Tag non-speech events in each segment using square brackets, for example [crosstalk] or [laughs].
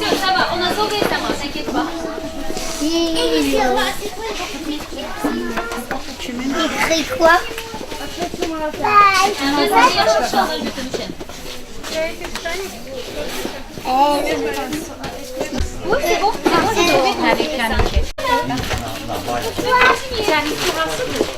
Все, ça va, on a sauvé ça va, t'inquiète pas. Écrit quoi Vas-y, cherche ça, on va le götürmüşüm. Oui, c'est bon. C'est bon, j'ai trouvé. Avec la Tu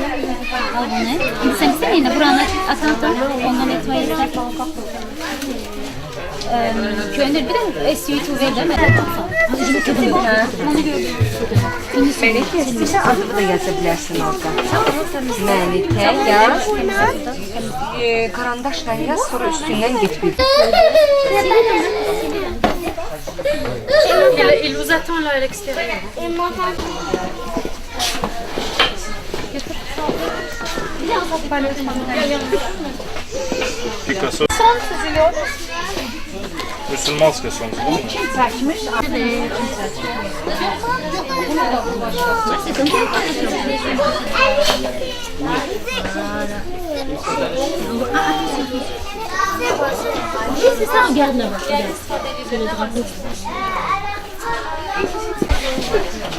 bunu. Sen yine buranı atan ondan itibaren Köndür bir de SUV ver değil mi? Onu gördüm. Melike istəyirsən adını da yaza bilərsən orada. Məlikə yaz. E, karandaşla yaz, sonra üstündən get bir. Il vous attend là à l'extérieur. Picasso. Müslümanska son. C'est ça, regarde là-bas.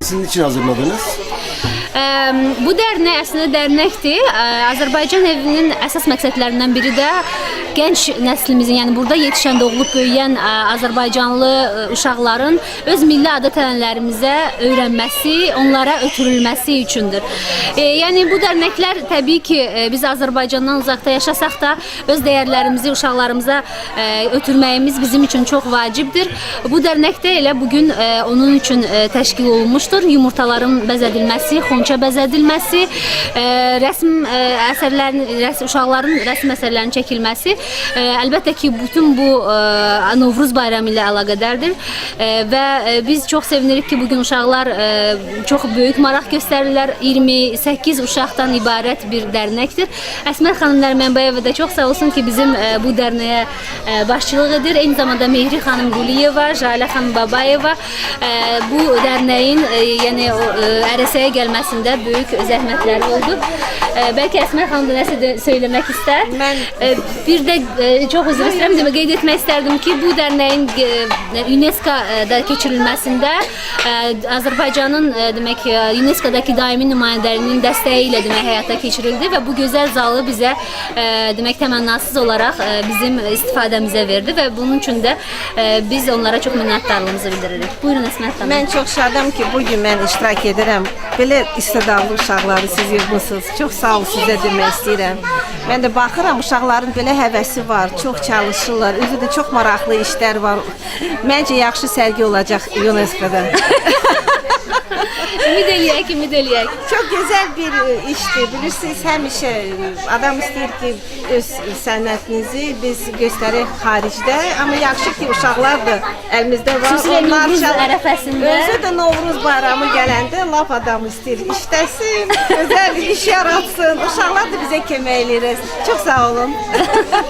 Sizin için hazırladınız. Bu dərnək əslində dərnəkdir. Ə, Azərbaycan evinin əsas məqsədlərindən biri də gənc nəslimizin, yəni burada yetişən, doğulub böyüyən ə, Azərbaycanlı ə, uşaqların öz milli adət-ənənələrimizə öyrənməsi, onlara ötürülməsi üçündür. E, yəni bu dərnəklər təbii ki, e, biz Azərbaycandan uzaqda yaşasaq da öz dəyərlərimizi uşaqlarımıza e, ötürməyimiz bizim üçün çox vacibdir. Bu dərnəkdə elə bu gün e, onun üçün e, təşkil olunmuşdur. Yumurtaların bəzədilməsi, xonça bəzədilməsi, e, rəsm e, əsərlərin, rəsm uşaqların rəsm əsərlərinin çəkilməsi, e, əlbəttə ki, bütün bu e, Novruz bayramı ilə əlaqədardır e, və e, biz çox sevinirik ki, bu gün uşaqlar e, çox böyük maraq göstərirlər. 28 uşaqdan ibarət bir dərnəkdir. Əsmər xanım Nərmənbayeva da çox sağ olsun ki, bizim e, bu dərnəyə e, edir. Eyni zamanda Mehri xanım Quliyeva, Jalə xanım Babayeva e, bu dərnəyin e, yəni o, e, ərəsəyə gəlməsində böyük zəhmətləri oldu. E, bəlkə Əsmər xanım da nəsə də söyləmək istər. Mən- E, bir də e, çox üzr istəyirəm, demək qeyd etmək istərdim ki, bu dərnəyin e, UNESCO-da keçirilməsində e, Azərbaycanın e, demək e, UNESCO-dakı daimi nümayəndələrinin dəstəyi ilə demək həyata keçirildi və bu gözəl zalı bizə e, demək təmənnasız olaraq e, bizim istifadəmizə verdi və bunun üçün də e, biz onlara çox minnətdarlığımızı bildiririk. Buyurun Əsmət xanım. Mən çox şadam ki, bu gün mən iştirak edirəm. Belə istedadlı uşaqları siz yığmısınız. Çox sağ ol sizə demək istəyirəm. Mən də baxıram uşaqların belə həvəsi var, çox çalışırlar. Özü də çox maraqlı işlər var. Məncə yaxşı sərgi olacaq UNESCO-da. [laughs] Ümid eləyək, ümid eləyək. Çox gözəl bir e, işdir. Bilirsiniz, həmişə e, adam istəyir ki, öz sənətinizi biz göstərək xaricdə, amma yaxşı ki, uşaqlar da əlimizdə var. Xüsusilə Onlar uşaq- ərəfəsində. Özü də Novruz bayramı gələndə lap adam istəyir işləsin, gözəl [laughs] iş yaratsın. Uşaqlar da bizə kömək eləyir. Çox sağ olun. [laughs]